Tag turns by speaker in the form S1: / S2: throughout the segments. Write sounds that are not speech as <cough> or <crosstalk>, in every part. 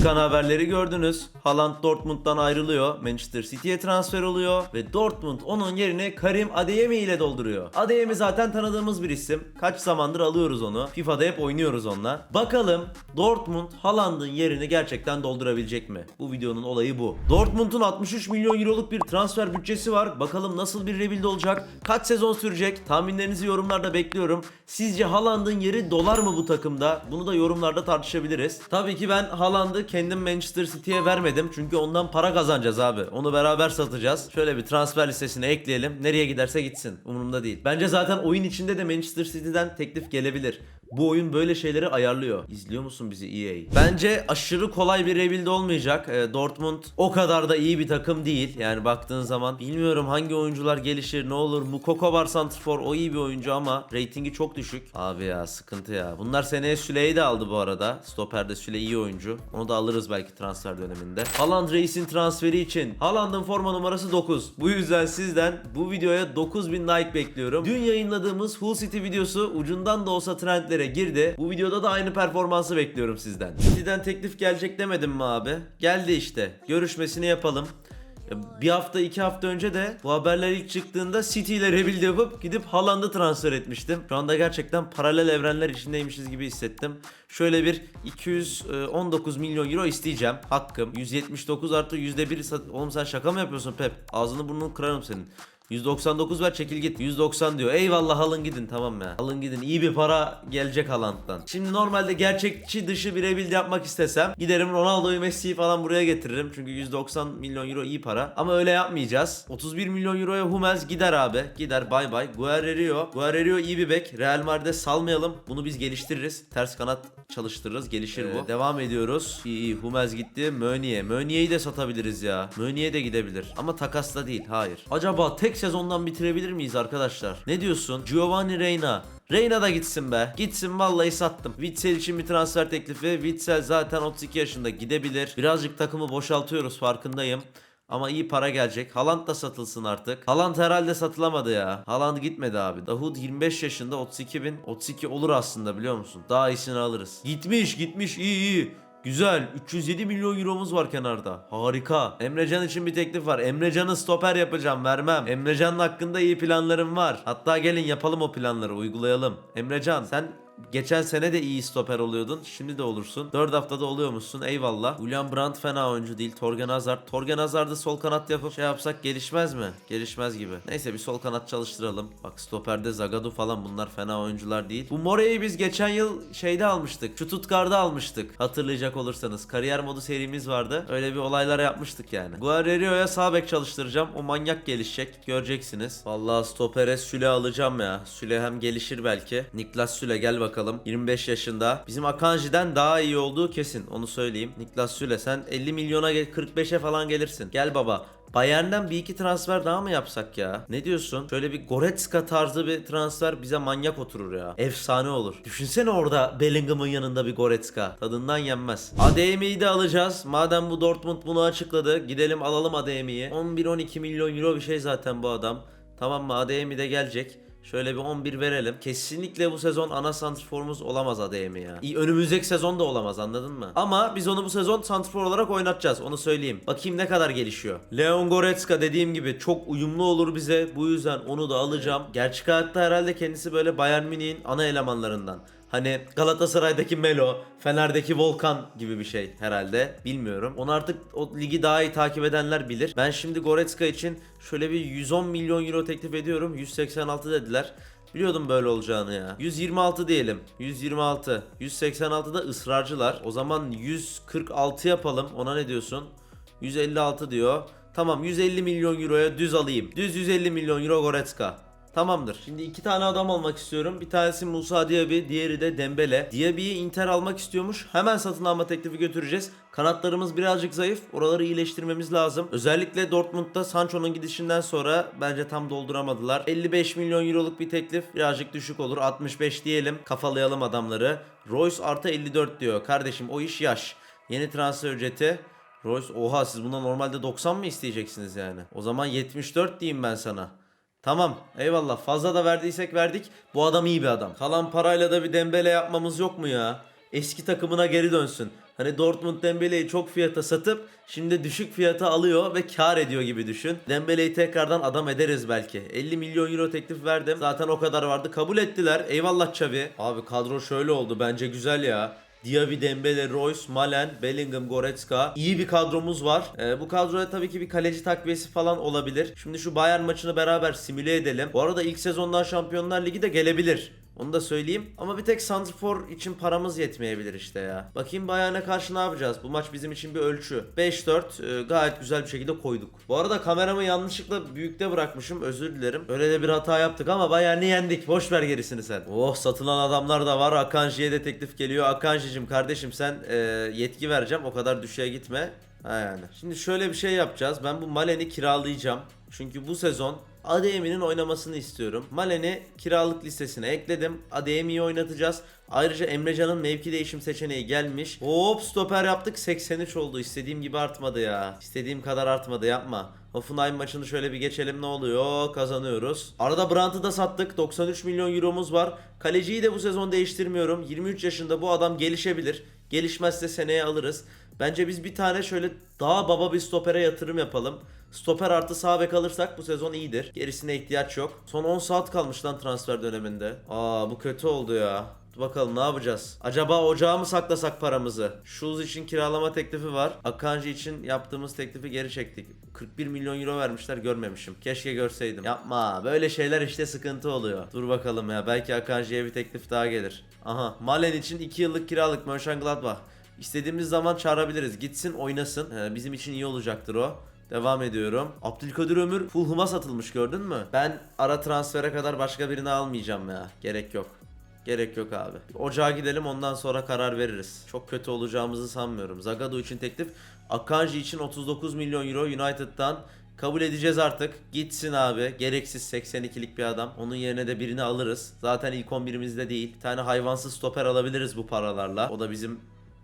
S1: Çıkan haberleri gördünüz. Haaland Dortmund'dan ayrılıyor. Manchester City'ye transfer oluyor ve Dortmund onun yerini Karim Adeyemi ile dolduruyor. Adeyemi zaten tanıdığımız bir isim. Kaç zamandır alıyoruz onu. FIFA'da hep oynuyoruz onunla. Bakalım Dortmund Haaland'ın yerini gerçekten doldurabilecek mi? Bu videonun olayı bu. Dortmund'un 63 milyon euroluk bir transfer bütçesi var. Bakalım nasıl bir rebuild olacak? Kaç sezon sürecek? Tahminlerinizi yorumlarda bekliyorum. Sizce Haaland'ın yeri dolar mı bu takımda? Bunu da yorumlarda tartışabiliriz. Tabii ki ben Haaland'ı kendim Manchester City'ye vermedim. Çünkü ondan para kazanacağız abi. Onu beraber satacağız. Şöyle bir transfer listesine ekleyelim. Nereye giderse gitsin. Umurumda değil. Bence zaten oyun içinde de Manchester City'den teklif gelebilir. Bu oyun böyle şeyleri ayarlıyor. İzliyor musun bizi EA? Bence aşırı kolay bir rebuild olmayacak. Ee, Dortmund o kadar da iyi bir takım değil. Yani baktığın zaman bilmiyorum hangi oyuncular gelişir ne olur. Mukoko var Santrfor o iyi bir oyuncu ama ratingi çok düşük. Abi ya sıkıntı ya. Bunlar seneye Süle'yi de aldı bu arada. Stoper'de Süle iyi oyuncu. Onu da alırız belki transfer döneminde. Haaland Reis'in transferi için. Haaland'ın forma numarası 9. Bu yüzden sizden bu videoya 9000 like bekliyorum. Dün yayınladığımız Hull City videosu ucundan da olsa trendlere girdi. Bu videoda da aynı performansı bekliyorum sizden. City'den teklif gelecek demedim mi abi? Geldi işte. Görüşmesini yapalım. Ya Bir hafta iki hafta önce de bu haberler ilk çıktığında City ile rebuild yapıp gidip Haaland'ı transfer etmiştim. Şu anda gerçekten paralel evrenler içindeymişiz gibi hissettim. Şöyle bir 219 milyon euro isteyeceğim. Hakkım. 179 artı %1 sat... Oğlum sen şaka mı yapıyorsun Pep? Ağzını burnunu kırarım senin. 199 ver çekil git. 190 diyor. Eyvallah alın gidin tamam ya. Alın gidin. İyi bir para gelecek Haaland'dan. Şimdi normalde gerçekçi dışı bir rebuild yapmak istesem giderim Ronaldo'yu Messi'yi falan buraya getiririm. Çünkü 190 milyon euro iyi para. Ama öyle yapmayacağız. 31 milyon euroya Hummels gider abi. Gider bay bay. Guerrero. Guerrero iyi bir bek. Real Madrid'e salmayalım. Bunu biz geliştiririz. Ters kanat çalıştırırız. Gelişir bu. Devam ediyoruz. İyi iyi. Hummels gitti. Meunier. Meunier'i de satabiliriz ya. Meunier de gidebilir. Ama takasla değil. Hayır. Acaba tek sezondan bitirebilir miyiz arkadaşlar? Ne diyorsun? Giovanni Reina. Reina da gitsin be. Gitsin vallahi sattım. Witsel için bir transfer teklifi. Witsel zaten 32 yaşında gidebilir. Birazcık takımı boşaltıyoruz farkındayım. Ama iyi para gelecek. Haaland da satılsın artık. Haaland herhalde satılamadı ya. Haaland gitmedi abi. Davud 25 yaşında 32 bin. 32 olur aslında biliyor musun? Daha iyisini alırız. Gitmiş gitmiş iyi iyi. Güzel. 307 milyon euromuz var kenarda. Harika. Emrecan için bir teklif var. Emrecan'ı stoper yapacağım. Vermem. Emrecan'ın hakkında iyi planlarım var. Hatta gelin yapalım o planları. Uygulayalım. Emrecan sen Geçen sene de iyi stoper oluyordun. Şimdi de olursun. 4 haftada oluyormuşsun. Eyvallah. Julian Brandt fena oyuncu değil. Torgen Hazard. Torgen Hazard'ı sol kanat yapıp şey yapsak gelişmez mi? Gelişmez gibi. Neyse bir sol kanat çalıştıralım. Bak stoperde Zagadou falan bunlar fena oyuncular değil. Bu More'yi biz geçen yıl şeyde almıştık. Stuttgart'da almıştık. Hatırlayacak olursanız. Kariyer modu serimiz vardı. Öyle bir olaylar yapmıştık yani. Guerrero'ya sağ bek çalıştıracağım. O manyak gelişecek. Göreceksiniz. Vallahi stopere Süle alacağım ya. Süle hem gelişir belki. Niklas Süle gel bakalım. 25 yaşında. Bizim Akanji'den daha iyi olduğu kesin. Onu söyleyeyim. Niklas Süle sen 50 milyona gel 45'e falan gelirsin. Gel baba. Bayern'den bir iki transfer daha mı yapsak ya? Ne diyorsun? Şöyle bir Goretzka tarzı bir transfer bize manyak oturur ya. Efsane olur. Düşünsene orada Bellingham'ın yanında bir Goretzka. Tadından yenmez. ADM'yi de alacağız. Madem bu Dortmund bunu açıkladı. Gidelim alalım ADM'yi. 11-12 milyon euro bir şey zaten bu adam. Tamam mı? ADM'i de gelecek. Şöyle bir 11 verelim. Kesinlikle bu sezon ana santrforumuz olamaz ADM ya. İyi, önümüzdeki sezon da olamaz anladın mı? Ama biz onu bu sezon santrfor olarak oynatacağız onu söyleyeyim. Bakayım ne kadar gelişiyor. Leon Goretzka dediğim gibi çok uyumlu olur bize. Bu yüzden onu da alacağım. Gerçek hayatta herhalde kendisi böyle Bayern Münih'in ana elemanlarından. Hani Galatasaray'daki Melo, Fener'deki Volkan gibi bir şey herhalde. Bilmiyorum. Onu artık o ligi daha iyi takip edenler bilir. Ben şimdi Goretzka için şöyle bir 110 milyon euro teklif ediyorum. 186 dediler. Biliyordum böyle olacağını ya. 126 diyelim. 126. 186 da ısrarcılar. O zaman 146 yapalım. Ona ne diyorsun? 156 diyor. Tamam 150 milyon euroya düz alayım. Düz 150 milyon euro Goretzka. Tamamdır. Şimdi iki tane adam almak istiyorum. Bir tanesi Musa Diaby, diğeri de Dembele. Diaby'yi Inter almak istiyormuş. Hemen satın alma teklifi götüreceğiz. Kanatlarımız birazcık zayıf. Oraları iyileştirmemiz lazım. Özellikle Dortmund'da Sancho'nun gidişinden sonra bence tam dolduramadılar. 55 milyon euroluk bir teklif birazcık düşük olur. 65 diyelim. Kafalayalım adamları. Royce artı 54 diyor. Kardeşim o iş yaş. Yeni transfer ücreti. Royce oha siz buna normalde 90 mı isteyeceksiniz yani? O zaman 74 diyeyim ben sana. Tamam eyvallah fazla da verdiysek verdik. Bu adam iyi bir adam. Kalan parayla da bir dembele yapmamız yok mu ya? Eski takımına geri dönsün. Hani Dortmund Dembele'yi çok fiyata satıp şimdi düşük fiyata alıyor ve kar ediyor gibi düşün. Dembele'yi tekrardan adam ederiz belki. 50 milyon euro teklif verdim. Zaten o kadar vardı. Kabul ettiler. Eyvallah Xavi. Abi kadro şöyle oldu. Bence güzel ya. Diaby, Dembele, Royce, Malen, Bellingham, Goretzka. İyi bir kadromuz var. Ee, bu kadroya tabii ki bir kaleci takviyesi falan olabilir. Şimdi şu Bayern maçını beraber simüle edelim. Bu arada ilk sezondan Şampiyonlar Ligi de gelebilir. Onu da söyleyeyim. Ama bir tek Santrfor için paramız yetmeyebilir işte ya. Bakayım Bayern'e karşı ne yapacağız? Bu maç bizim için bir ölçü. 5-4 e, gayet güzel bir şekilde koyduk. Bu arada kameramı yanlışlıkla büyükte bırakmışım. Özür dilerim. Öyle de bir hata yaptık ama Bayern'i yendik. Boş ver gerisini sen. Oh satılan adamlar da var. Akanji'ye de teklif geliyor. Akanji'cim kardeşim sen e, yetki vereceğim. O kadar düşüğe gitme. Ha yani. Şimdi şöyle bir şey yapacağız. Ben bu Malen'i kiralayacağım. Çünkü bu sezon Adeyemi'nin oynamasını istiyorum. Malen'i kiralık listesine ekledim. Adeyemi'yi oynatacağız. Ayrıca Emrecan'ın mevki değişim seçeneği gelmiş. Hop stoper yaptık 83 oldu. İstediğim gibi artmadı ya. İstediğim kadar artmadı yapma. Hoffenheim maçını şöyle bir geçelim ne oluyor? Kazanıyoruz. Arada Brandt'ı da sattık. 93 milyon euromuz var. Kaleciyi de bu sezon değiştirmiyorum. 23 yaşında bu adam gelişebilir. Gelişmezse seneye alırız. Bence biz bir tane şöyle daha baba bir stopere yatırım yapalım. Stoper artı sağ bek alırsak bu sezon iyidir. Gerisine ihtiyaç yok. Son 10 saat kalmış lan transfer döneminde. Aa bu kötü oldu ya. Bakalım ne yapacağız? Acaba ocağa mı saklasak paramızı? Shoes için kiralama teklifi var. Akanji için yaptığımız teklifi geri çektik. 41 milyon euro vermişler görmemişim. Keşke görseydim. Yapma. Böyle şeyler işte sıkıntı oluyor. Dur bakalım ya. Belki Akanji'ye bir teklif daha gelir. Aha. Malen için 2 yıllık kiralık Mönchengladbach. İstediğimiz zaman çağırabiliriz. Gitsin oynasın. Ee, bizim için iyi olacaktır o. Devam ediyorum. Abdülkadir Ömür Fulham'a satılmış gördün mü? Ben ara transfere kadar başka birini almayacağım ya. Gerek yok. Gerek yok abi. Ocağa gidelim ondan sonra karar veririz. Çok kötü olacağımızı sanmıyorum. Zagadou için teklif. Akanji için 39 milyon euro United'dan Kabul edeceğiz artık. Gitsin abi. Gereksiz 82'lik bir adam. Onun yerine de birini alırız. Zaten ilk 11'imizde değil. Bir tane hayvansız stoper alabiliriz bu paralarla. O da bizim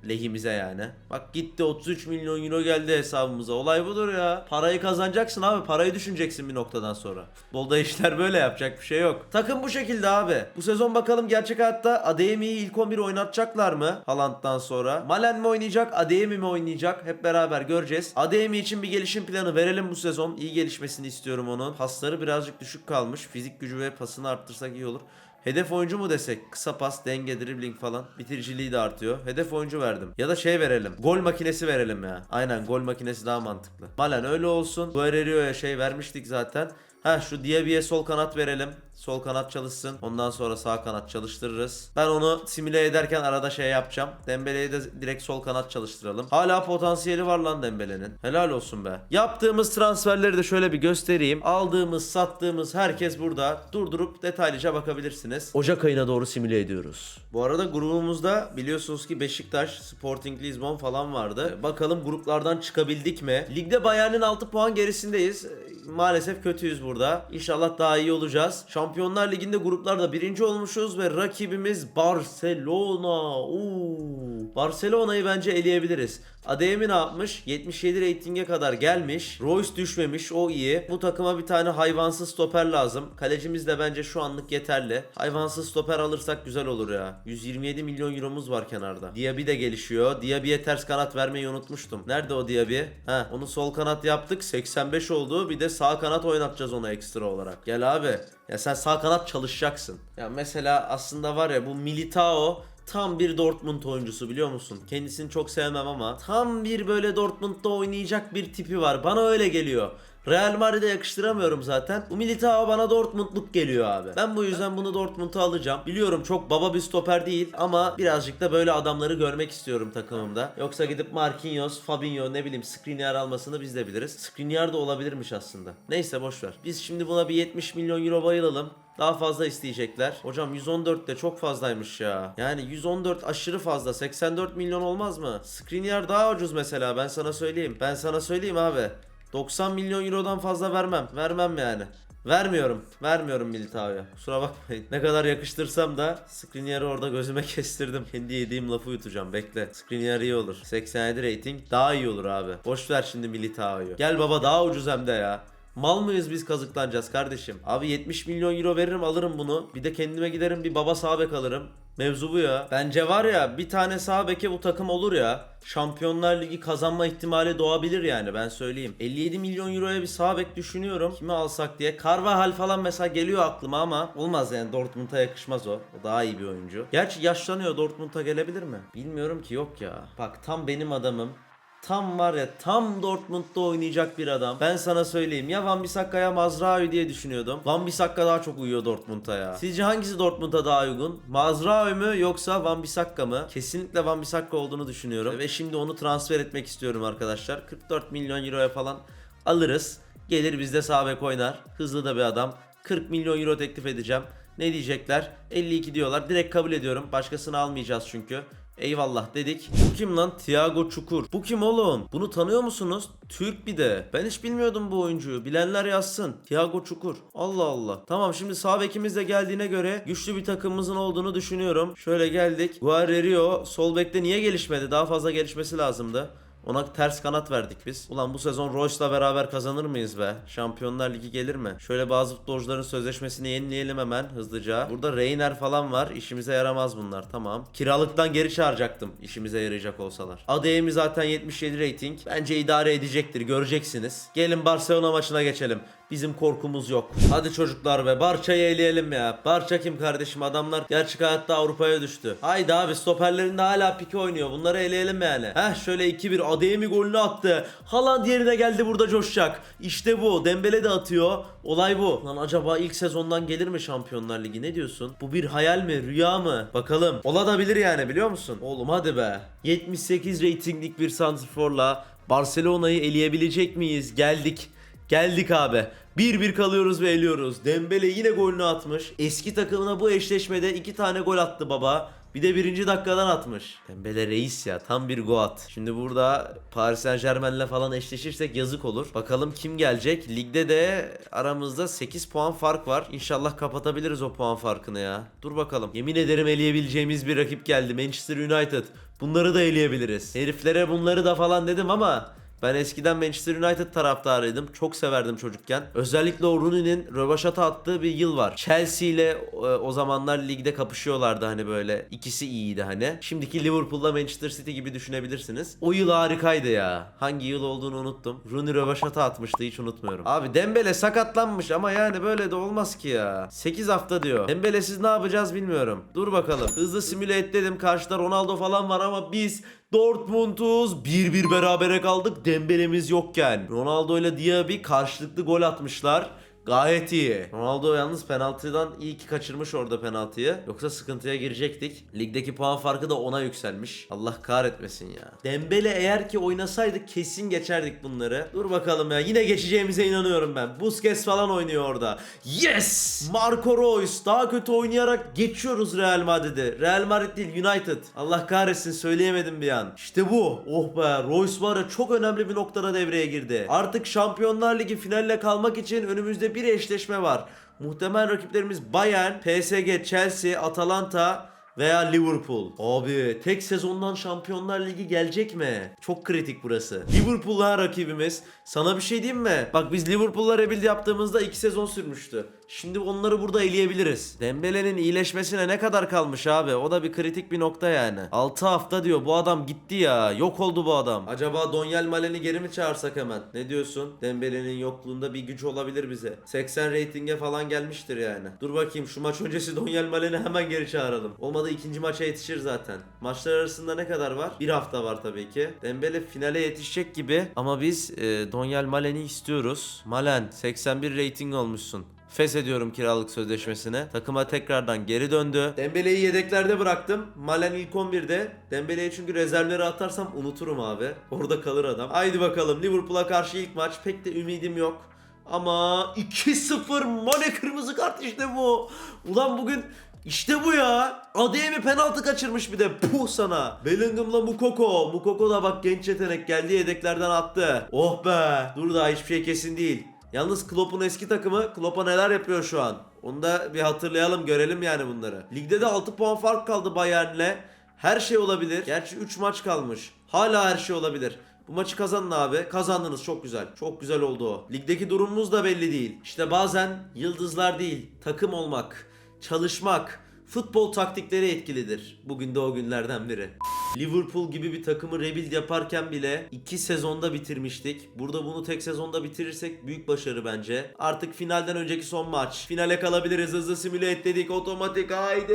S1: lehimize yani. Bak gitti 33 milyon euro geldi hesabımıza. Olay budur ya. Parayı kazanacaksın abi. Parayı düşüneceksin bir noktadan sonra. Futbolda <laughs> işler böyle yapacak bir şey yok. Takım bu şekilde abi. Bu sezon bakalım gerçek hayatta Adeyemi'yi ilk 11 oynatacaklar mı? Haaland'dan sonra. Malen mi oynayacak? Adeyemi mi oynayacak? Hep beraber göreceğiz. Adeyemi için bir gelişim planı verelim bu sezon. İyi gelişmesini istiyorum onun. Pasları birazcık düşük kalmış. Fizik gücü ve pasını arttırsak iyi olur. Hedef oyuncu mu desek? Kısa pas, denge, dribbling falan. Bitiriciliği de artıyor. Hedef oyuncu verdim. Ya da şey verelim. Gol makinesi verelim ya. Aynen gol makinesi daha mantıklı. Malen öyle olsun. Guerrero'ya şey vermiştik zaten. Ha şu Diaby'e sol kanat verelim. Sol kanat çalışsın. Ondan sonra sağ kanat çalıştırırız. Ben onu simüle ederken arada şey yapacağım. Dembele'yi de direkt sol kanat çalıştıralım. Hala potansiyeli var lan Dembele'nin. Helal olsun be. Yaptığımız transferleri de şöyle bir göstereyim. Aldığımız, sattığımız herkes burada. Durdurup detaylıca bakabilirsiniz. Ocak ayına doğru simüle ediyoruz. Bu arada grubumuzda biliyorsunuz ki Beşiktaş, Sporting Lisbon falan vardı. Bakalım gruplardan çıkabildik mi? Ligde Bayern'in 6 puan gerisindeyiz. Maalesef kötüyüz burada. İnşallah daha iyi olacağız. Şampiyonlar Ligi'nde gruplarda birinci olmuşuz ve rakibimiz Barcelona. Oo. Barcelona'yı bence eleyebiliriz. Adeyemi ne yapmış? 77 reytinge kadar gelmiş. Royce düşmemiş. O iyi. Bu takıma bir tane hayvansız stoper lazım. Kalecimiz de bence şu anlık yeterli. Hayvansız stoper alırsak güzel olur ya. 127 milyon euromuz var kenarda. Diaby de gelişiyor. Diaby'ye ters kanat vermeyi unutmuştum. Nerede o Diaby? Ha, onu sol kanat yaptık. 85 oldu. Bir de sağ kanat oynatacağız ona ekstra olarak. Gel abi. Ya sen sağ kanat çalışacaksın. Ya mesela aslında var ya bu Militao tam bir Dortmund oyuncusu biliyor musun? Kendisini çok sevmem ama tam bir böyle Dortmund'da oynayacak bir tipi var. Bana öyle geliyor. Real Madrid'e yakıştıramıyorum zaten. Bu Militao bana Dortmund'luk geliyor abi. Ben bu yüzden bunu Dortmund'a alacağım. Biliyorum çok baba bir stoper değil ama birazcık da böyle adamları görmek istiyorum takımımda. Yoksa gidip Marquinhos, Fabinho ne bileyim Skriniar almasını biz de biliriz. Skriniar da olabilirmiş aslında. Neyse boş ver. Biz şimdi buna bir 70 milyon euro bayılalım. Daha fazla isteyecekler. Hocam 114 de çok fazlaymış ya. Yani 114 aşırı fazla. 84 milyon olmaz mı? Skriniar daha ucuz mesela ben sana söyleyeyim. Ben sana söyleyeyim abi. 90 milyon eurodan fazla vermem. Vermem yani. Vermiyorum. Vermiyorum Militao'ya. Kusura bakmayın. Ne kadar yakıştırsam da Skriniar'ı orada gözüme <laughs> kestirdim. Kendi yediğim lafı yutacağım. Bekle. Skriniar iyi olur. 87 rating daha iyi olur abi. Boş ver şimdi Militao'yu. Gel baba daha ucuz hem de ya. Mal mıyız biz kazıklanacağız kardeşim? Abi 70 milyon euro veririm alırım bunu. Bir de kendime giderim bir baba sağ bek alırım. Mevzu bu ya. Bence var ya bir tane sağ beke bu takım olur ya. Şampiyonlar Ligi kazanma ihtimali doğabilir yani ben söyleyeyim. 57 milyon euroya bir sağ bek düşünüyorum. Kimi alsak diye. Carvajal falan mesela geliyor aklıma ama olmaz yani Dortmund'a yakışmaz o. O daha iyi bir oyuncu. Gerçi yaşlanıyor Dortmund'a gelebilir mi? Bilmiyorum ki yok ya. Bak tam benim adamım. Tam var ya tam Dortmund'da oynayacak bir adam. Ben sana söyleyeyim ya Van Bissakka'ya Mazraoui diye düşünüyordum. Van Bissaka daha çok uyuyor Dortmund'a ya. Sizce hangisi Dortmund'a daha uygun? Mazraoui mü yoksa Van Bissaka mı? Kesinlikle Van Bissaka olduğunu düşünüyorum. Ve şimdi onu transfer etmek istiyorum arkadaşlar. 44 milyon euroya falan alırız. Gelir bizde sağ bek oynar. Hızlı da bir adam. 40 milyon euro teklif edeceğim. Ne diyecekler? 52 diyorlar. Direkt kabul ediyorum. Başkasını almayacağız çünkü. Eyvallah dedik. Bu kim lan? Thiago Çukur. Bu kim oğlum? Bunu tanıyor musunuz? Türk bir de. Ben hiç bilmiyordum bu oyuncuyu. Bilenler yazsın. Thiago Çukur. Allah Allah. Tamam şimdi sağ bekimiz de geldiğine göre güçlü bir takımımızın olduğunu düşünüyorum. Şöyle geldik. Guerrero sol bekte niye gelişmedi? Daha fazla gelişmesi lazımdı. Ona ters kanat verdik biz. Ulan bu sezon Royce'la beraber kazanır mıyız be? Şampiyonlar Ligi gelir mi? Şöyle bazı futbolcuların sözleşmesini yenileyelim hemen hızlıca. Burada Reiner falan var. İşimize yaramaz bunlar. Tamam. Kiralıktan geri çağıracaktım. İşimize yarayacak olsalar. ADM'i zaten 77 rating. Bence idare edecektir. Göreceksiniz. Gelin Barcelona maçına geçelim. Bizim korkumuz yok. Hadi çocuklar be Barça'yı eleyelim ya. Barça kim kardeşim adamlar gerçek hayatta Avrupa'ya düştü. Haydi abi stoperlerinde hala pike oynuyor. Bunları eleyelim yani. Heh şöyle 2-1 Adeyemi golünü attı. Haaland yerine geldi burada coşacak. İşte bu. Dembele de atıyor. Olay bu. Lan acaba ilk sezondan gelir mi Şampiyonlar Ligi ne diyorsun? Bu bir hayal mi? Rüya mı? Bakalım. Olabilir yani biliyor musun? Oğlum hadi be. 78 ratinglik bir santrforla Barcelona'yı eleyebilecek miyiz? Geldik. Geldik abi. 1-1 kalıyoruz ve eliyoruz. Dembele yine golünü atmış. Eski takımına bu eşleşmede 2 tane gol attı baba. Bir de birinci dakikadan atmış. Dembele reis ya tam bir goat. Şimdi burada Paris Saint Germain'le falan eşleşirsek yazık olur. Bakalım kim gelecek. Ligde de aramızda 8 puan fark var. İnşallah kapatabiliriz o puan farkını ya. Dur bakalım. Yemin ederim eleyebileceğimiz bir rakip geldi. Manchester United. Bunları da eleyebiliriz. Heriflere bunları da falan dedim ama ben eskiden Manchester United taraftarıydım. Çok severdim çocukken. Özellikle o Rooney'nin rövaşata attığı bir yıl var. Chelsea ile e, o zamanlar ligde kapışıyorlardı hani böyle. İkisi iyiydi hani. Şimdiki Liverpool'la Manchester City gibi düşünebilirsiniz. O yıl harikaydı ya. Hangi yıl olduğunu unuttum. Rooney rövaşata atmıştı hiç unutmuyorum. Abi Dembele sakatlanmış ama yani böyle de olmaz ki ya. 8 hafta diyor. Dembele siz ne yapacağız bilmiyorum. Dur bakalım. Hızlı simüle et dedim. Karşıda Ronaldo falan var ama biz Dortmund'uz 1-1 berabere kaldık Dembele'miz yokken. Ronaldo ile Diaby karşılıklı gol atmışlar. Gayet iyi. Ronaldo yalnız penaltıdan iyi ki kaçırmış orada penaltıyı. Yoksa sıkıntıya girecektik. Ligdeki puan farkı da ona yükselmiş. Allah kahretmesin ya. Dembele eğer ki oynasaydı kesin geçerdik bunları. Dur bakalım ya. Yine geçeceğimize inanıyorum ben. Busquets falan oynuyor orada. Yes! Marco Reus daha kötü oynayarak geçiyoruz Real Madrid'i. Real Madrid değil United. Allah kahretsin söyleyemedim bir an. İşte bu. Oh be. Reus var ya çok önemli bir noktada devreye girdi. Artık Şampiyonlar Ligi finaline kalmak için önümüzde bir eşleşme var. Muhtemel rakiplerimiz Bayern, PSG, Chelsea, Atalanta veya Liverpool. Abi tek sezondan Şampiyonlar Ligi gelecek mi? Çok kritik burası. Liverpool'la rakibimiz. Sana bir şey diyeyim mi? Bak biz Liverpool'la rebuild yaptığımızda 2 sezon sürmüştü. Şimdi onları burada eleyebiliriz. Dembele'nin iyileşmesine ne kadar kalmış abi? O da bir kritik bir nokta yani. 6 hafta diyor. Bu adam gitti ya. Yok oldu bu adam. Acaba Donyel Malen'i geri mi çağırsak hemen? Ne diyorsun? Dembele'nin yokluğunda bir güç olabilir bize. 80 reytinge falan gelmiştir yani. Dur bakayım şu maç öncesi Donyel Malen'i hemen geri çağıralım. Olmadı ikinci maça yetişir zaten. Maçlar arasında ne kadar var? Bir hafta var tabii ki. Dembele finale yetişecek gibi ama biz e, Donyel Malen'i istiyoruz. Malen 81 rating olmuşsun. Feshediyorum kiralık sözleşmesine. Takıma tekrardan geri döndü. Dembele'yi yedeklerde bıraktım. Malen ilk 11'de. Dembele'ye çünkü rezervleri atarsam unuturum abi. Orada kalır adam. Haydi bakalım Liverpool'a karşı ilk maç. Pek de ümidim yok. Ama 2-0 Mane kırmızı kart işte bu. Ulan bugün işte bu ya. Adeyemi penaltı kaçırmış bir de. Puh sana. Bellingham'la Mukoko. Mukoko da bak genç yetenek geldi yedeklerden attı. Oh be. Dur daha hiçbir şey kesin değil. Yalnız Klopp'un eski takımı Klopp'a neler yapıyor şu an? Onu da bir hatırlayalım görelim yani bunları. Ligde de 6 puan fark kaldı Bayern'le. Her şey olabilir. Gerçi 3 maç kalmış. Hala her şey olabilir. Bu maçı kazanın abi. Kazandınız çok güzel. Çok güzel oldu o. Ligdeki durumumuz da belli değil. İşte bazen yıldızlar değil, takım olmak, çalışmak, futbol taktikleri etkilidir. Bugün de o günlerden biri. Liverpool gibi bir takımı rebuild yaparken bile 2 sezonda bitirmiştik. Burada bunu tek sezonda bitirirsek büyük başarı bence. Artık finalden önceki son maç. Finale kalabiliriz. Hızlı simüle et dedik. Otomatik haydi.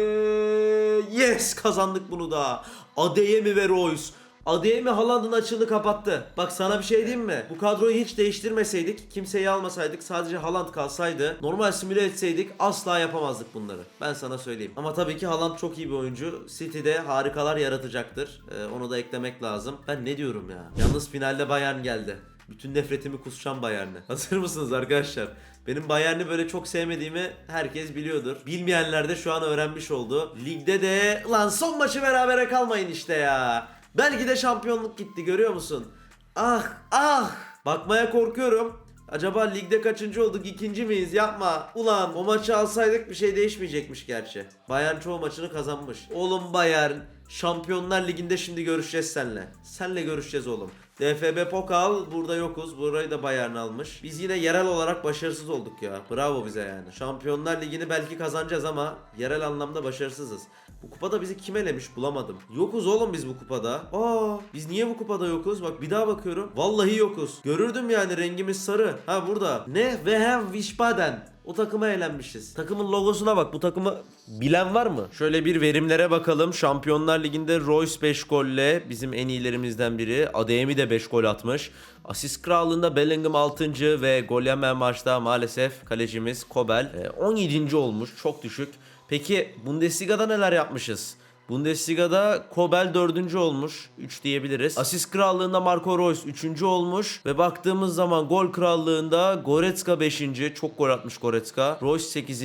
S1: Yes kazandık bunu da. Adeyemi ve Royce. Adeyemi Haaland'ın açığını kapattı. Bak sana bir şey diyeyim mi? Bu kadroyu hiç değiştirmeseydik, kimseyi almasaydık, sadece Haaland kalsaydı, normal simüle etseydik asla yapamazdık bunları. Ben sana söyleyeyim. Ama tabii ki Haaland çok iyi bir oyuncu. City'de harikalar yaratacaktır. Ee, onu da eklemek lazım. Ben ne diyorum ya? Yalnız finalde Bayern geldi. Bütün nefretimi kusacağım Bayern'e. <laughs> Hazır mısınız arkadaşlar? Benim Bayern'i böyle çok sevmediğimi herkes biliyordur. Bilmeyenler de şu an öğrenmiş oldu. Ligde de lan son maçı berabere kalmayın işte ya. Belki de şampiyonluk gitti görüyor musun? Ah ah. Bakmaya korkuyorum. Acaba ligde kaçıncı olduk? ikinci miyiz? Yapma. Ulan o maçı alsaydık bir şey değişmeyecekmiş gerçi. Bayern çoğu maçını kazanmış. Oğlum Bayern Şampiyonlar Ligi'nde şimdi görüşeceğiz seninle. Senle görüşeceğiz oğlum. DFB Pokal burada yokuz. Burayı da Bayern almış. Biz yine yerel olarak başarısız olduk ya. Bravo bize yani. Şampiyonlar Ligi'ni belki kazanacağız ama yerel anlamda başarısızız. Bu kupada bizi kim elemiş bulamadım. Yokuz oğlum biz bu kupada. Aa biz niye bu kupada yokuz? Bak bir daha bakıyorum. Vallahi yokuz. Görürdüm yani rengimiz sarı. Ha burada. Ne? Vehem Wiesbaden. O takıma eğlenmişiz. Takımın logosuna bak. Bu takımı bilen var mı? Şöyle bir verimlere bakalım. Şampiyonlar Ligi'nde Royce 5 golle bizim en iyilerimizden biri. Adeyemi de 5 gol atmış. Asist krallığında Bellingham 6. ve gol yemeyen maçta maalesef kalecimiz Kobel e, 17. olmuş. Çok düşük. Peki Bundesliga'da neler yapmışız? Bundesliga'da Kobel 4. olmuş. 3 diyebiliriz. Asist krallığında Marco Reus 3. olmuş. Ve baktığımız zaman gol krallığında Goretzka 5. Çok gol atmış Goretzka. Reus 8.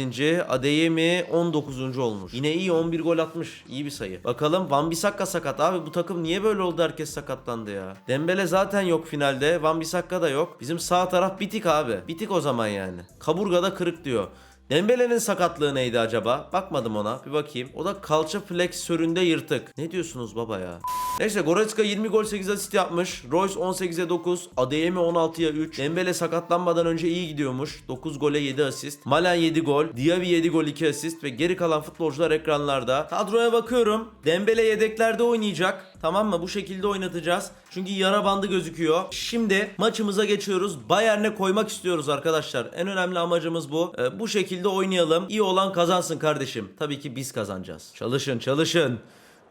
S1: Adeyemi 19. olmuş. Yine iyi 11 gol atmış. İyi bir sayı. Bakalım Van Bissaka sakat. Abi bu takım niye böyle oldu herkes sakatlandı ya. Dembele zaten yok finalde. Van Bissaka da yok. Bizim sağ taraf bitik abi. Bitik o zaman yani. Kaburgada kırık diyor. Dembele'nin sakatlığı neydi acaba? Bakmadım ona. Bir bakayım. O da kalça fleksöründe yırtık. Ne diyorsunuz baba ya? Neyse Goretzka 20 gol 8 asist yapmış. Royce 18'e 9. Adeyemi 16'ya 3. Dembele sakatlanmadan önce iyi gidiyormuş. 9 gole 7 asist. Malen 7 gol. Diaby 7 gol 2 asist. Ve geri kalan futbolcular ekranlarda. Kadroya bakıyorum. Dembele yedeklerde oynayacak. Tamam mı? Bu şekilde oynatacağız. Çünkü yara bandı gözüküyor. Şimdi maçımıza geçiyoruz. Bayern'e koymak istiyoruz arkadaşlar. En önemli amacımız bu. Ee, bu şekilde oynayalım. İyi olan kazansın kardeşim. Tabii ki biz kazanacağız. Çalışın çalışın.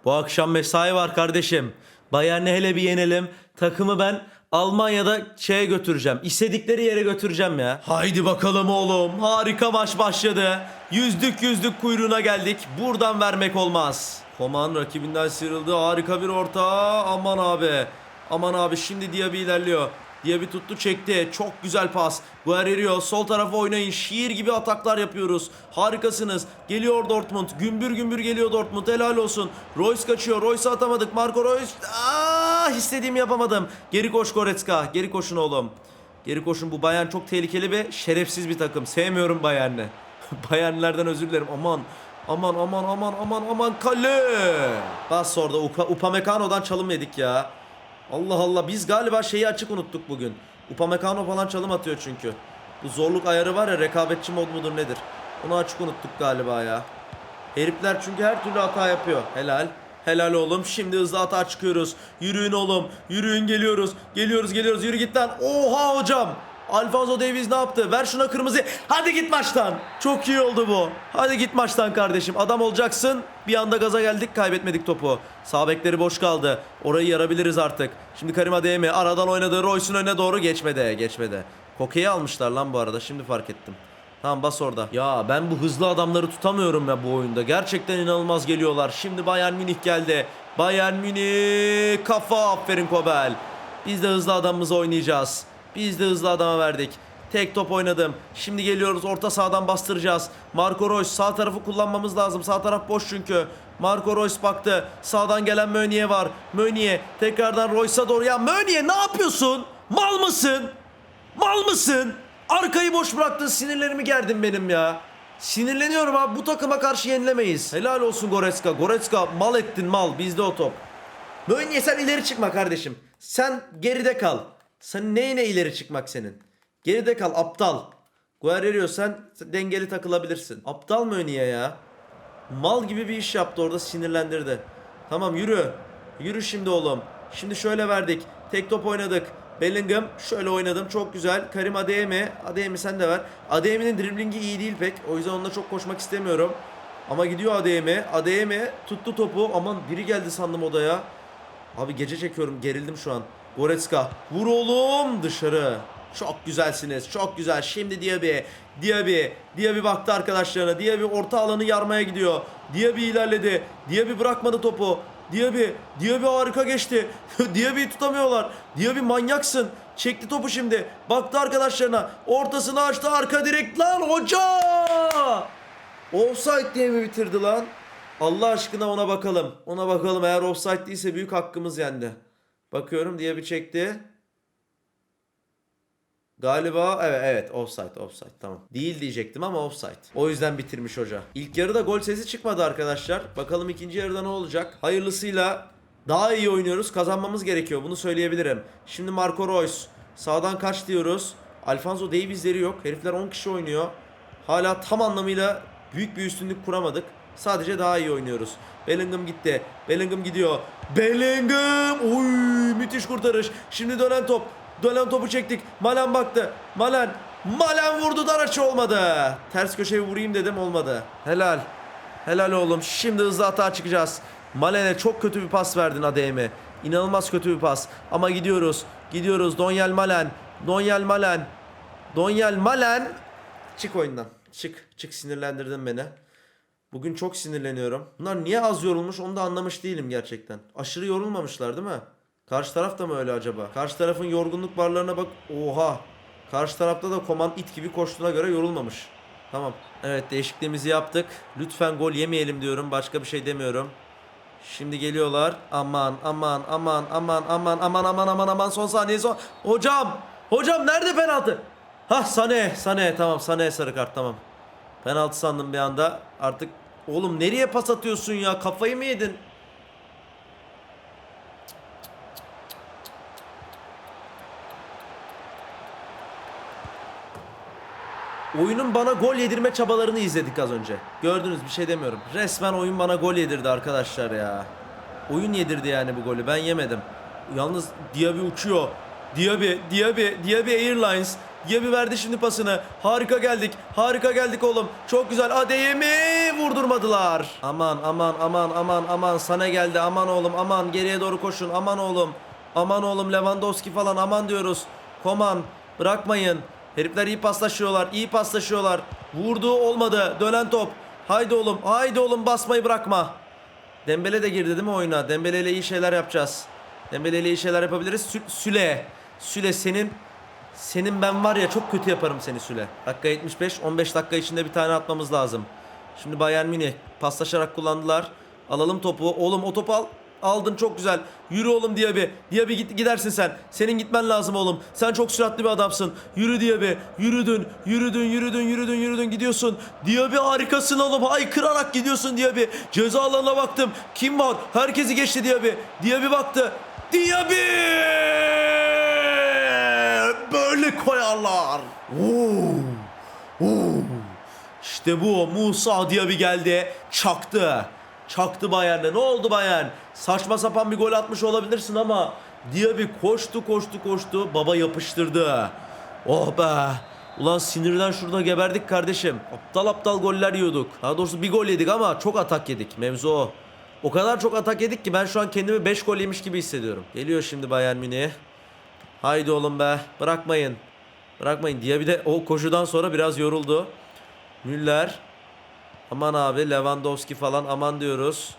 S1: Bu akşam mesai var kardeşim. Bayern'e hele bir yenelim. Takımı ben Almanya'da şeye götüreceğim. İstedikleri yere götüreceğim ya. Haydi bakalım oğlum. Harika maç başladı. Yüzdük yüzdük kuyruğuna geldik. Buradan vermek olmaz. Koman rakibinden sıyrıldı. Harika bir orta. Aman abi. Aman abi şimdi Diaby ilerliyor. Diaby tuttu çekti. Çok güzel pas. Guerrero sol tarafa oynayın. Şiir gibi ataklar yapıyoruz. Harikasınız. Geliyor Dortmund. Gümbür gümbür geliyor Dortmund. Helal olsun. Royce kaçıyor. Royce'ı atamadık. Marco Royce. Aa, istediğimi yapamadım. Geri koş Goretzka. Geri koşun oğlum. Geri koşun. Bu Bayern çok tehlikeli ve şerefsiz bir takım. Sevmiyorum Bayern'i. <laughs> Bayernlerden özür dilerim. Aman. Aman aman aman aman aman kale. Bas orada Upa, Upamecano'dan çalım yedik ya. Allah Allah biz galiba şeyi açık unuttuk bugün. Upamecano falan çalım atıyor çünkü. Bu zorluk ayarı var ya rekabetçi mod mudur nedir? Onu açık unuttuk galiba ya. Herifler çünkü her türlü hata yapıyor. Helal. Helal oğlum. Şimdi hızlı hata çıkıyoruz. Yürüyün oğlum. Yürüyün geliyoruz. Geliyoruz geliyoruz. Yürü git lan. Oha hocam. Alfonso Davies ne yaptı? Ver şuna kırmızı. Hadi git maçtan. Çok iyi oldu bu. Hadi git maçtan kardeşim. Adam olacaksın. Bir anda gaza geldik kaybetmedik topu. Sağ bekleri boş kaldı. Orayı yarabiliriz artık. Şimdi Karim Adeyemi aradan oynadı. Royce'un önüne doğru geçmedi. Geçmedi. Kokeyi almışlar lan bu arada. Şimdi fark ettim. Tamam bas orada. Ya ben bu hızlı adamları tutamıyorum ya bu oyunda. Gerçekten inanılmaz geliyorlar. Şimdi Bayern Münih geldi. Bayern Münih kafa aferin Kobel. Biz de hızlı adamımızı oynayacağız. Biz de hızlı adama verdik. Tek top oynadım. Şimdi geliyoruz orta sahadan bastıracağız. Marco Reus sağ tarafı kullanmamız lazım. Sağ taraf boş çünkü. Marco Reus baktı. Sağdan gelen Meunier var. Meunier tekrardan Reus'a doğru. Ya Meunier ne yapıyorsun? Mal mısın? Mal mısın? Arkayı boş bıraktın sinirlerimi gerdin benim ya. Sinirleniyorum abi bu takıma karşı yenilemeyiz. Helal olsun Goretzka. Goretzka mal ettin mal bizde o top. Meunier sen ileri çıkma kardeşim. Sen geride kal. Sen neyine ileri çıkmak senin? Geride kal aptal. Guerrero sen dengeli takılabilirsin. Aptal mı niye ya? Mal gibi bir iş yaptı orada sinirlendirdi. Tamam yürü. Yürü şimdi oğlum. Şimdi şöyle verdik. Tek top oynadık. Bellingham şöyle oynadım. Çok güzel. Karim Adeyemi. Adeyemi sen de ver. Adeyemi'nin driblingi iyi değil pek. O yüzden onunla çok koşmak istemiyorum. Ama gidiyor Adeyemi. Adeyemi tuttu topu. Aman biri geldi sandım odaya. Abi gece çekiyorum. Gerildim şu an. Goretzka. Vur oğlum dışarı. Çok güzelsiniz. Çok güzel. Şimdi Diaby. Diaby. Diaby baktı arkadaşlarına. Diaby orta alanı yarmaya gidiyor. Diaby ilerledi. Diaby bırakmadı topu. Diaby. Diaby harika geçti. <laughs> Diaby'yi tutamıyorlar. Diaby manyaksın. Çekti topu şimdi. Baktı arkadaşlarına. Ortasını açtı. Arka direkt lan hoca. Offside diye mi bitirdi lan? Allah aşkına ona bakalım. Ona bakalım. Eğer offside değilse büyük hakkımız yendi. Bakıyorum diye bir çekti. Galiba evet evet offside offside tamam. Değil diyecektim ama offside. O yüzden bitirmiş hoca. İlk yarıda gol sesi çıkmadı arkadaşlar. Bakalım ikinci yarıda ne olacak? Hayırlısıyla daha iyi oynuyoruz. Kazanmamız gerekiyor. Bunu söyleyebilirim. Şimdi Marco Reus. Sağdan kaç diyoruz. Alfonso Davies'leri yok. Herifler 10 kişi oynuyor. Hala tam anlamıyla büyük bir üstünlük kuramadık. Sadece daha iyi oynuyoruz. Bellingham gitti. Bellingham gidiyor. Bellingham! Oy müthiş kurtarış. Şimdi dönen top. Dönen topu çektik. Malen baktı. Malen. Malen vurdu Daraçı olmadı. Ters köşeye vurayım dedim olmadı. Helal. Helal oğlum. Şimdi hızlı hata çıkacağız. Malen'e çok kötü bir pas verdin Adeyemi. İnanılmaz kötü bir pas. Ama gidiyoruz. Gidiyoruz. Donyel Malen. Donyel Malen. Donyel Malen. Çık oyundan. Çık. Çık sinirlendirdin beni. Bugün çok sinirleniyorum. Bunlar niye az yorulmuş onu da anlamış değilim gerçekten. Aşırı yorulmamışlar değil mi? Karşı taraf da mı öyle acaba? Karşı tarafın yorgunluk barlarına bak. Oha. Karşı tarafta da koman it gibi koştuğuna göre yorulmamış. Tamam. Evet değişikliğimizi yaptık. Lütfen gol yemeyelim diyorum. Başka bir şey demiyorum. Şimdi geliyorlar. Aman aman aman aman aman aman aman aman aman son saniye son. Hocam! Hocam nerede penaltı? Hah Sane Sane tamam Sane sarı kart tamam. Penaltı sandım bir anda. Artık oğlum nereye pas atıyorsun ya? Kafayı mı yedin? Oyunun bana gol yedirme çabalarını izledik az önce. Gördünüz bir şey demiyorum. Resmen oyun bana gol yedirdi arkadaşlar ya. Oyun yedirdi yani bu golü. Ben yemedim. Yalnız Diaby uçuyor. Diaby, Diaby, Diaby Airlines. Diaby verdi şimdi pasını. Harika geldik. Harika geldik oğlum. Çok güzel. Adeyemi vurdurmadılar. Aman aman aman aman aman sana geldi. Aman oğlum aman geriye doğru koşun. Aman oğlum. Aman oğlum Lewandowski falan aman diyoruz. Koman bırakmayın. Herifler iyi paslaşıyorlar. iyi paslaşıyorlar. Vurdu olmadı. Dönen top. Haydi oğlum. Haydi oğlum basmayı bırakma. Dembele de girdi değil mi oyuna? Dembele ile iyi şeyler yapacağız. Dembele ile iyi şeyler yapabiliriz. Sü- Süle. Süle senin senin ben var ya çok kötü yaparım seni Süle. Dakika 75. 15 dakika içinde bir tane atmamız lazım. Şimdi Bayern Münih paslaşarak kullandılar. Alalım topu. Oğlum o topu al. Aldın çok güzel. Yürü oğlum Diaby. Diaby git gidersin sen. Senin gitmen lazım oğlum. Sen çok süratli bir adamsın. Yürü Diaby. Yürüdün. Yürüdün, yürüdün, yürüdün, yürüdün gidiyorsun. Diaby harikasın oğlum. Ay kırarak gidiyorsun Diaby. Ceza alanına baktım. Kim var? Herkesi geçti Diaby. Diaby baktı. Diaby! Böyle koyarlar. Oo. Oo. İşte bu Musa Diaby geldi. Çaktı. Çaktı Bayern'e. Ne oldu Bayern? Saçma sapan bir gol atmış olabilirsin ama Diaby koştu koştu koştu. Baba yapıştırdı. Oh be. Ulan sinirden şurada geberdik kardeşim. Aptal aptal goller yiyorduk. Daha doğrusu bir gol yedik ama çok atak yedik. Mevzu o. O kadar çok atak yedik ki ben şu an kendimi 5 gol yemiş gibi hissediyorum. Geliyor şimdi Bayern Münih. Haydi oğlum be. Bırakmayın. Bırakmayın. Diaby de o koşudan sonra biraz yoruldu. Müller. Aman abi Lewandowski falan aman diyoruz.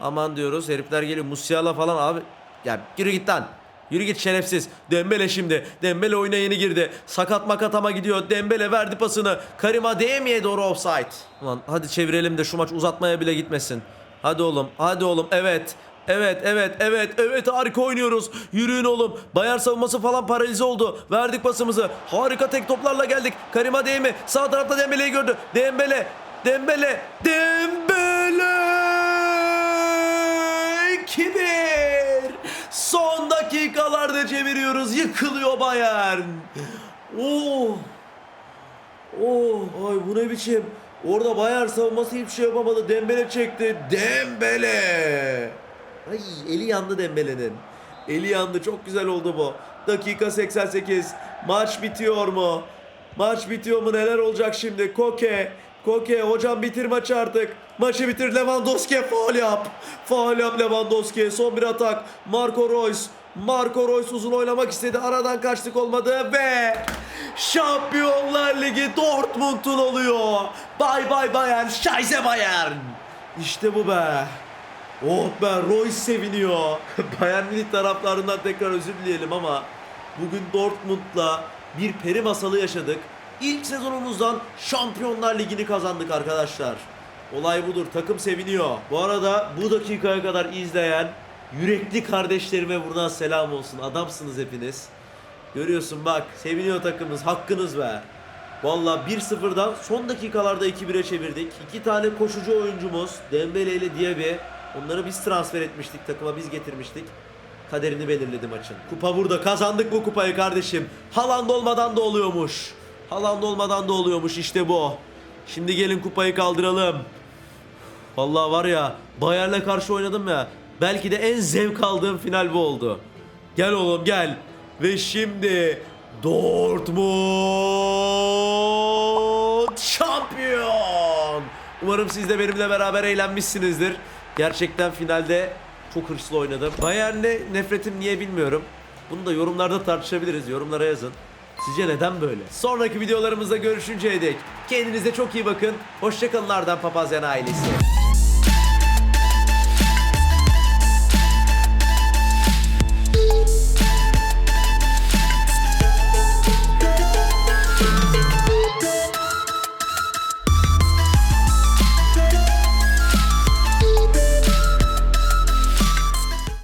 S1: Aman diyoruz. Herifler geliyor. Musiala falan abi. Ya yürü git lan. Yürü git şerefsiz. Dembele şimdi. Dembele oyuna yeni girdi. Sakat makat ama gidiyor. Dembele verdi pasını. Karim Adeyemi'ye doğru offside. Ulan hadi çevirelim de şu maç uzatmaya bile gitmesin. Hadi oğlum. Hadi oğlum. Evet. Evet, evet, evet, evet harika oynuyoruz. Yürüyün oğlum. Bayern savunması falan paralize oldu. Verdik pasımızı. Harika tek toplarla geldik. Karim Adeyemi sağ tarafta Dembele'yi gördü. Dembele, Dembele, Dembele! 2-1! Son dakikalarda çeviriyoruz. Yıkılıyor Bayern. Oo. Oo, ay bu ne biçim? Orada Bayern savunması hiçbir şey yapamadı. Dembele çekti. Dembele. Ay eli yandı Dembele'nin. Eli yandı. Çok güzel oldu bu. Dakika 88. Maç bitiyor mu? Maç bitiyor mu? Neler olacak şimdi? Koke. Koke hocam bitir maçı artık. Maçı bitir Lewandowski faul yap. Faul yap Lewandowski. Son bir atak. Marco Reus. Marco Reus uzun oynamak istedi. Aradan kaçtık olmadı ve Şampiyonlar Ligi Dortmund'un oluyor. Bay bay Bayern. Scheiße Bayern. İşte bu be. Oh be Royce seviniyor. <laughs> Bayern Münih taraflarından tekrar özür dileyelim ama bugün Dortmund'la bir peri masalı yaşadık. İlk sezonumuzdan Şampiyonlar Ligi'ni kazandık arkadaşlar. Olay budur. Takım seviniyor. Bu arada bu dakikaya kadar izleyen yürekli kardeşlerime buradan selam olsun. Adamsınız hepiniz. Görüyorsun bak seviniyor takımımız. Hakkınız be. Valla 1-0'dan son dakikalarda 2-1'e çevirdik. İki tane koşucu oyuncumuz Dembele ile Diaby. Onları biz transfer etmiştik. Takıma biz getirmiştik. Kaderini belirledi maçın. Kupa burada. Kazandık bu kupayı kardeşim. Haaland olmadan da oluyormuş. Haaland olmadan da oluyormuş işte bu. Şimdi gelin kupayı kaldıralım. Vallahi var ya Bayern'le karşı oynadım ya. Belki de en zevk aldığım final bu oldu. Gel oğlum gel. Ve şimdi Dortmund şampiyon. Umarım siz de benimle beraber eğlenmişsinizdir. Gerçekten finalde çok hırslı oynadım. Bayern'le nefretim niye bilmiyorum. Bunu da yorumlarda tartışabiliriz. Yorumlara yazın. Sizce neden böyle? Sonraki videolarımızda görüşünceye dek kendinize çok iyi bakın. Hoşçakalın Ardan Papazyan ailesi.